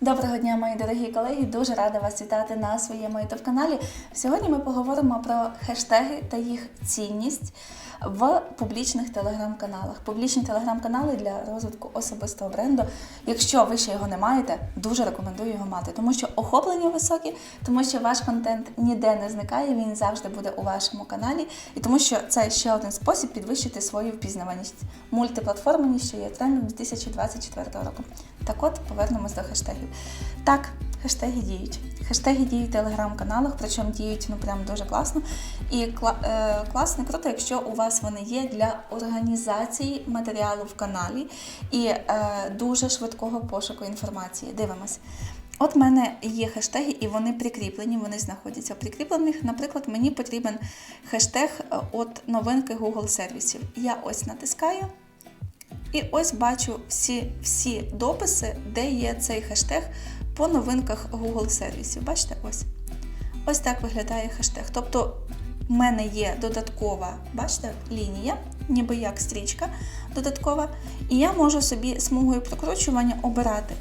Доброго дня, мої дорогі колеги! Дуже рада вас вітати на своєму youtube каналі. Сьогодні ми поговоримо про хештеги та їх цінність в публічних телеграм-каналах. Публічні телеграм-канали для розвитку особистого бренду. Якщо ви ще його не маєте, дуже рекомендую його мати, тому що охоплення високі, тому що ваш контент ніде не зникає, він завжди буде у вашому каналі, і тому що це ще один спосіб підвищити свою впізнаваність, мультиплатформеність, що є трендом 2024 року. Так от повернемось до хештегів. Так, хештеги діють. Хештеги діють в телеграм-каналах, причому діють ну прям дуже класно. І кла- е, класно, круто, якщо у вас вони є для організації матеріалу в каналі і е, дуже швидкого пошуку інформації. Дивимось. От в мене є хештеги, і вони прикріплені, вони знаходяться в прикріплених. Наприклад, мені потрібен хештег е, от новинки Google сервісів. Я ось натискаю. І ось бачу всі, всі дописи, де є цей хештег по новинках Google сервісів. Бачите, ось. Ось так виглядає хештег. Тобто в мене є додаткова, бачите, лінія, ніби як стрічка додаткова, і я можу собі смугою прокручування обирати,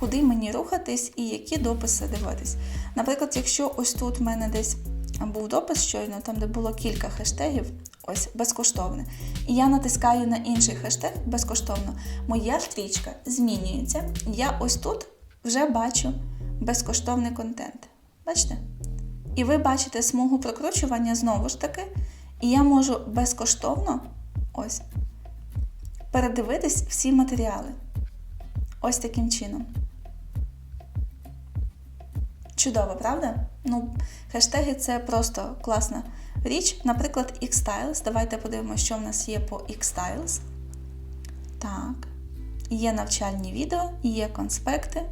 куди мені рухатись і які дописи дивитись. Наприклад, якщо ось тут в мене десь був допис щойно, там де було кілька хештегів, ось безкоштовне. І я натискаю на інший хештег безкоштовно. Моя стрічка змінюється. Я ось тут вже бачу безкоштовний контент. Бачите? І ви бачите смугу прокручування знову ж таки, і я можу безкоштовно ось передивитись всі матеріали. Ось таким чином. Чудово, правда? Ну, хештеги це просто класна річ. Наприклад, Xstyles. Давайте подивимося, що в нас є по Xstyles. Так. Є навчальні відео, є конспекти.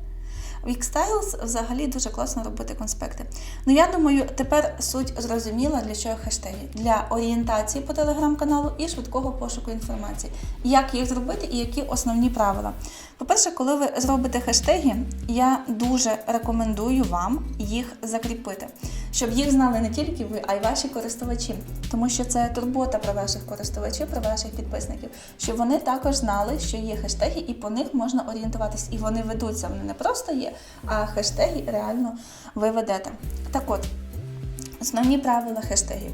В Styles взагалі дуже класно робити конспекти. Ну, я думаю, тепер суть зрозуміла, для чого хештеги. Для орієнтації по телеграм-каналу і швидкого пошуку інформації. Як їх зробити і які основні правила. По-перше, коли ви зробите хештеги, я дуже рекомендую вам їх закріпити, щоб їх знали не тільки ви, а й ваші користувачі. Тому що це турбота про ваших користувачів, про ваших підписників, щоб вони також знали, що є хештеги, і по них можна орієнтуватись. І вони ведуться. Вони не просто є, а хештеги реально ви ведете. Так от, основні правила хештегів.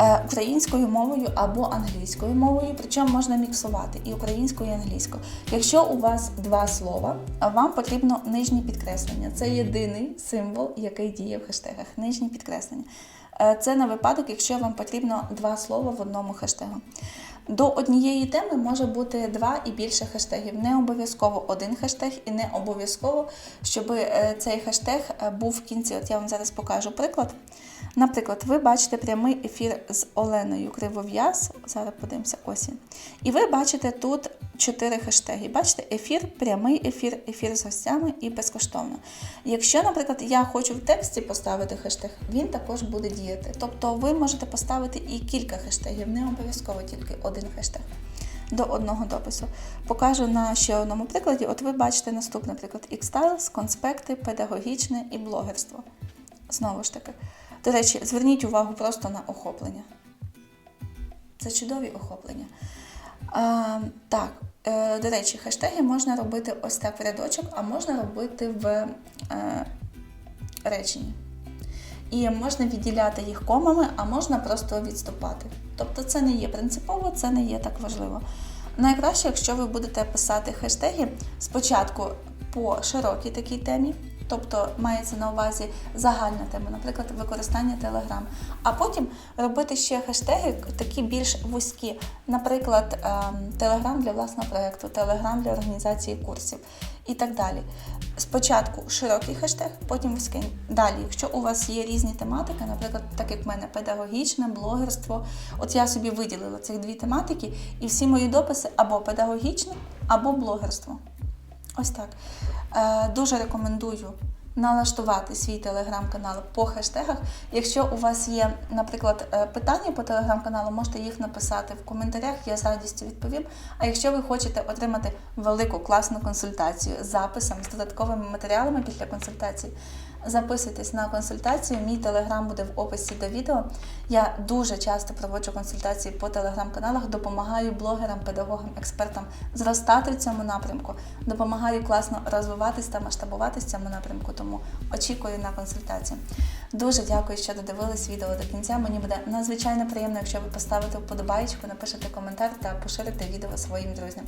Е, Українською мовою або англійською мовою, причому можна міксувати і українською, і англійською. Якщо у вас два слова, вам потрібно нижнє підкреслення. Це єдиний символ, який діє в хештегах. Нижнє підкреслення. Е, Це на випадок, якщо вам потрібно два слова в одному хештегу. До однієї теми може бути два і більше хештегів. Не обов'язково один хештег, і не обов'язково, щоб е, цей хештег був в кінці. От я вам зараз покажу приклад. Наприклад, ви бачите прямий ефір з Оленою Кривов'яз. Зараз подивимося, ось. І ви бачите тут чотири хештеги. Бачите, ефір, прямий ефір, ефір з гостями і безкоштовно. Якщо, наприклад, я хочу в тексті поставити хештег, він також буде діяти. Тобто ви можете поставити і кілька хештегів, не обов'язково тільки один хештег. До одного допису. Покажу на ще одному прикладі. От ви бачите наступний приклад: Xstyles, конспекти, педагогічне і блогерство. Знову ж таки. До речі, зверніть увагу просто на охоплення. Це чудові охоплення. А, так, е, до речі, хештеги можна робити ось так в рядочок, а можна робити в е, реченні. І можна відділяти їх комами, а можна просто відступати. Тобто це не є принципово, це не є так важливо. Найкраще, якщо ви будете писати хештеги спочатку по широкій такій темі, тобто мається на увазі загальна тема, наприклад, використання Telegram, а потім робити ще хештеги такі більш вузькі, наприклад, Telegram для власного проєкту, Telegram для організації курсів і так далі. Спочатку широкий хештег, потім вузький. Далі, якщо у вас є різні тематики, наприклад, так як в мене педагогічне, блогерство, от я собі виділила цих дві тематики, і всі мої дописи або педагогічне, або блогерство. Ось так. Е, дуже рекомендую налаштувати свій телеграм-канал по хештегах. Якщо у вас є, наприклад, е, питання по телеграм-каналу, можете їх написати в коментарях, я з радістю відповім. А якщо ви хочете отримати велику класну консультацію з записом, з додатковими матеріалами після консультації, записуйтесь на консультацію. Мій телеграм буде в описі до відео. Я дуже часто проводжу консультації по телеграм-каналах, допомагаю блогерам, педагогам, експертам зростати в цьому напрямку, допомагаю класно розвиватись та масштабуватись в цьому напрямку. Тому очікую на консультацію. Дуже дякую, що додивились відео до кінця. Мені буде надзвичайно приємно, якщо ви поставите вподобайку, напишете коментар та поширите відео своїм друзям.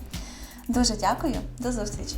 Дуже дякую, до зустрічі!